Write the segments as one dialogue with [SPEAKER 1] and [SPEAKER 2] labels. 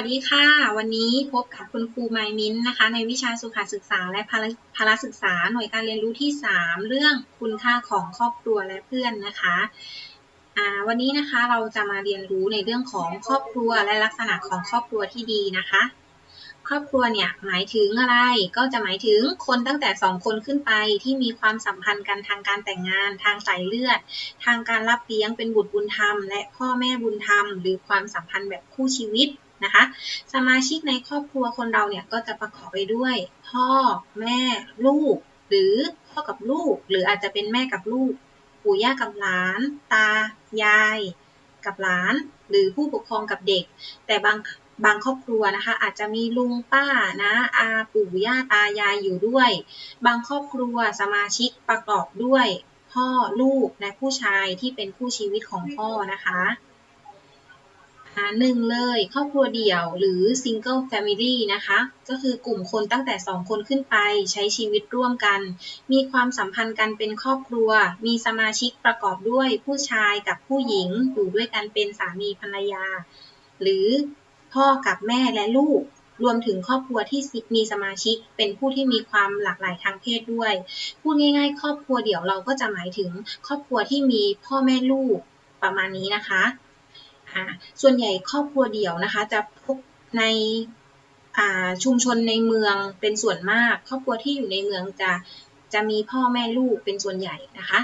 [SPEAKER 1] วัสดีค่ะ วันนี้พบกับคุณครูไมมินนะคะ ในวิชาสุขศึกษาและพละพละศึกษาหน่วยการเรียนรู้ที่ 3 เรื่องคุณค่าของครอบครัวและเพื่อนนะคะวันนี้นะคะเราจะมาเรียนรู้ในเรื่องของครอบครัวและลักษณะของครอบครัวที่ดีนะคะ ครอบครัวเนี่ยหมายถึงอะไรก็จะหมายถึงคนตั้งแต่สองคนขึ้นไปที่มีความสัมพันธ์กันทางการแต่งงาน ทางสายเลือด ทางการรับเลี้ยงเป็นบุตรบุญธรรม และพ่อแม่บุญธรรม หรือความสัมพันธ์แบบคู่ชีวิต นะคะ สมาชิกในครอบครัวคนเราเนี่ยก็จะประกอบไปด้วย พ่อแม่ลูก หรือพ่อกับลูก หรืออาจจะเป็นแม่กับลูก ปู่ย่ากับหลาน ตา ยาย กับหลาน หรือผู้ปกครองกับเด็ก แต่บางบางครอบครัวนะคะ อาจจะมีลุงป้านะอาปู่ย่าตายายอยู่ด้วย บางครอบครัวสมาชิกประกอบด้วยพ่อลูกและผู้ชายที่เป็นคู่ชีวิตของพ่อนะคะ หนึ่งเลยครอบครัวเดี่ยวหรือ single family นะคะ ก็คือกลุ่มคนตั้งแต่ 2 คนขึ้นไปใช้ชีวิตร่วมกัน มีความสัมพันธ์กันเป็นครอบครัว มีสมาชิกประกอบด้วยผู้ชายกับผู้หญิงอยู่ด้วยกันเป็นสามีภรรยา หรือพ่อกับแม่และลูกรวมถึงครอบครัวที่มีสมาชิกเป็นผู้ที่มีความหลากหลายทางเพศด้วย พูดง่ายๆ ครอบครัวเดี่ยวเราก็จะหมายถึงครอบครัวที่มีพ่อแม่ลูกประมาณนี้นะคะ ส่วนใหญ่ครอบครัวเดี่ยวนะคะจะพบในชุมชนในเมืองเป็นส่วนมาก ครอบครัวที่อยู่ในเมืองจะจะมีพ่อแม่ลูกเป็นส่วนใหญ่นะคะ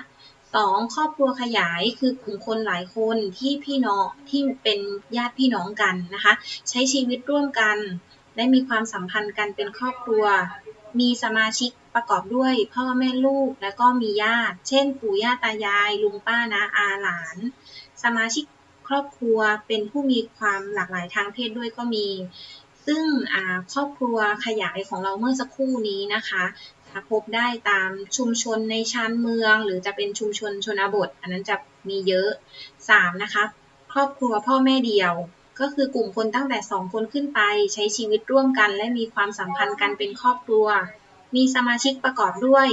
[SPEAKER 1] สองครอบครัวขยายคือกลุ่มคนหลายคนที่พี่น้องที่เป็นญาติพี่น้องกันนะคะ ใช้ชีวิตร่วมกันได้มีความสัมพันธ์กันเป็นครอบครัว มีสมาชิกประกอบด้วยพ่อแม่ลูกและก็มีญาติ เช่น ปู่ย่าตายาย ลุงป้านะอาหลาน สมาชิก ครอบครัวเป็นผู้มีความหลากหลายทางเพศด้วยก็มี ซึ่งครอบครัวขยายของเราเมื่อสักครู่นี้นะคะจะพบได้ตามชุมชนในชานเมือง หรือจะเป็นชุมชนชนบท อันนั้นจะมีเยอะ 3. นะคะครอบครัวพ่อแม่เดียว ก็คือกลุ่มคนตั้งแต่ 2 คนขึ้นไป ใช้ชีวิตร่วมกัน และมีความสัมพันธ์กันเป็นครอบครัว มีสมาชิกประกอบด้วย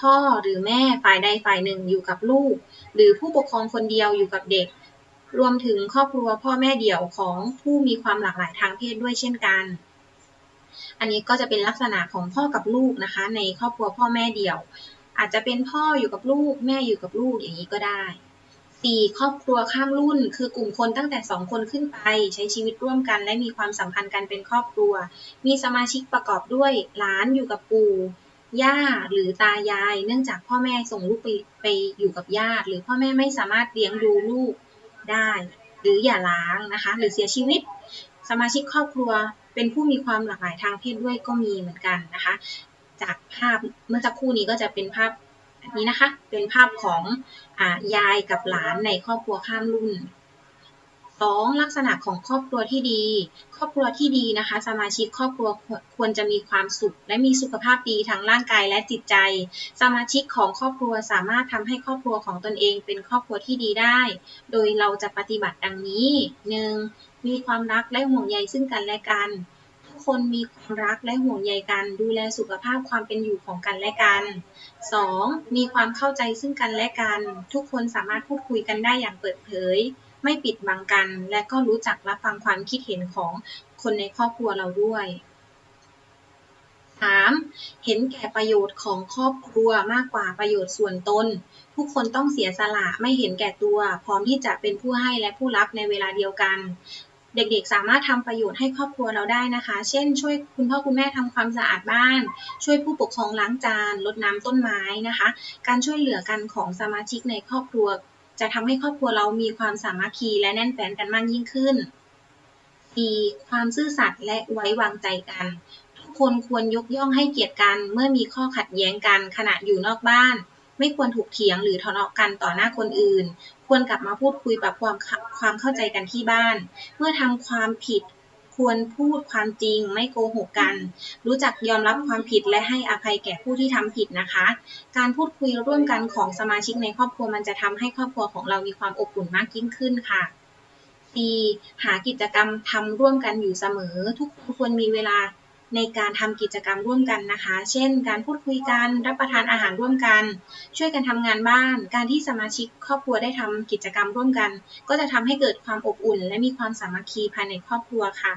[SPEAKER 1] พ่อหรือแม่ฝ่ายใดฝ่ายหนึ่งอยู่กับลูก หรือผู้ปกครองคนเดียวอยู่กับเด็ก รวมถึงครอบครัวพ่อแม่เดี่ยวของผู้มีความหลากหลายทางเพศด้วยเช่นกัน อันนี้ก็จะเป็นลักษณะของพ่อกับลูกนะคะ ในครอบครัวพ่อแม่เดี่ยว อาจจะเป็นพ่ออยู่กับลูก แม่อยู่กับลูกอย่างนี้ก็ได้ 4. ครอบครัวข้ามรุ่น คือกลุ่มคนตั้งแต่ 2 คนขึ้นไป ใช้ชีวิตร่วมกัน และมีความสัมพันธ์กันเป็นครอบครัว มีสมาชิกประกอบด้วยหลานอยู่กับปู่ย่าหรือตายาย เนื่องจากพ่อแม่ส่งลูกไปไปอยู่กับญาติ หรือพ่อแม่ไม่สามารถเลี้ยงดูลูก ได้ หรืออย่าล้างนะคะ หรือเสียชีวิต สมาชิกครอบครัวเป็นผู้มีความหลากหลายทางเพศด้วยก็มีเหมือนกันนะคะ จากภาพเมื่อสักครู่นี้ก็จะเป็นภาพนี้นะคะ เป็นภาพของอยายกับหลานในครอบครัวข้ามรุ่น 2. ลักษณะของครอบครัวที่ดี ครอบครัวที่ดีนะคะ สมาชิกครอบครัวควรจะมีความสุข และมีสุขภาพดีทั้งร่างกายและจิตใจ สมาชิกของครอบครัวสามารถทำให้ครอบครัวของตนเองเป็นครอบครัวที่ดีได้ โดยเราจะปฏิบัติดังนี้ 1. มีความรักและห่วงใยซึ่งกันและกัน ทุกคนมีความรักและห่วงใยกัน ดูแลสุขภาพความเป็นอยู่ของกันและกัน 2. มีความเข้าใจซึ่งกันและกัน ทุกคนสามารถพูดคุยกันได้อย่างเปิดเผย ไม่ปิดบังกัน และก็รู้จักรับฟังความคิดเห็นของคนในครอบครัวเราด้วย 3. เห็นแก่ประโยชน์ของครอบครัวมากกว่าประโยชน์ส่วนตน ทุกคนต้องเสียสละไม่เห็นแก่ตัว พร้อมที่จะเป็นผู้ให้และผู้รับในเวลาเดียวกัน เด็กๆ สามารถทำประโยชน์ให้ครอบครัวเราได้นะคะ เช่น ช่วยคุณพ่อคุณแม่ทำความสะอาดบ้าน ช่วยผู้ปกครองล้างจานรดน้ำต้นไม้นะคะ การช่วยเหลือกันของสมาชิกในครอบครัว จะทำให้ครอบครัวเรามีความสามัคคีและแน่นแฟ้นกันมากยิ่งขึ้น 4. ความซื่อสัตย์และไว้วางใจกัน ทุกคนควรยกย่องให้เกียรติกัน เมื่อมีข้อขัดแย้งกันขณะอยู่นอกบ้าน ไม่ควรถูกเถียงหรือทะเลาะกันต่อหน้าคนอื่น ควรกลับมาพูดคุยปรับความความเข้าใจกันที่บ้าน เมื่อทำความผิด ควรพูดความจริงไม่โกหกกัน รู้จักยอมรับความผิดและให้อภัยแก่ผู้ที่ทำผิดนะคะ การพูดคุยร่วมกันของสมาชิกในครอบครัวมันจะทำให้ครอบครัวของเรามีความอบอุ่นมากยิ่งขึ้นค่ะ C หากิจกรรมทำร่วมกันอยู่เสมอ ทุกคนควรมีเวลา ในการทำกิจกรรมร่วมกันนะคะ เช่น การพูดคุยกัน รับประทานอาหารร่วมกัน ช่วยกันทำงานบ้าน การที่สมาชิกครอบครัวได้ทำกิจกรรมร่วมกัน ก็จะทำให้เกิดความอบอุ่น และมีความสามัคคีภายในครอบครัวค่ะ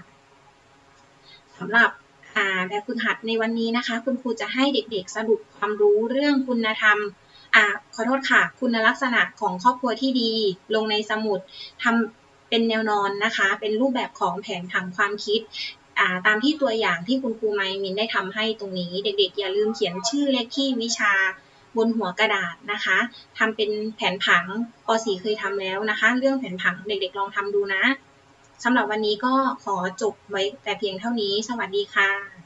[SPEAKER 1] สำหรับแบบฝึกหัดในวันนี้นะคะ คุณครูจะให้เด็กๆ สรุปความรู้เรื่องคุณธรรมอขอโทษค่ะ คุณลักษณะของครอบครัวที่ดี ลงในสมุดทำเป็นแนวนอนนะคะ เป็นรูปแบบของแผนผังความคิด ตามที่ตัวอย่างที่คุณครูไมมินได้ทำให้ตรงนี้ เด็กๆ อย่าลืมเขียนชื่อเลขที่วิชาบนหัวกระดาษนะคะทำเป็นแผนผังป .4 เคยทำแล้วนะคะ เรื่องแผนผังเด็กๆ ลองทำดูนะสำหรับวันนี้ก็ขอจบไว้แต่เพียงเท่านี้ สวัสดีค่ะ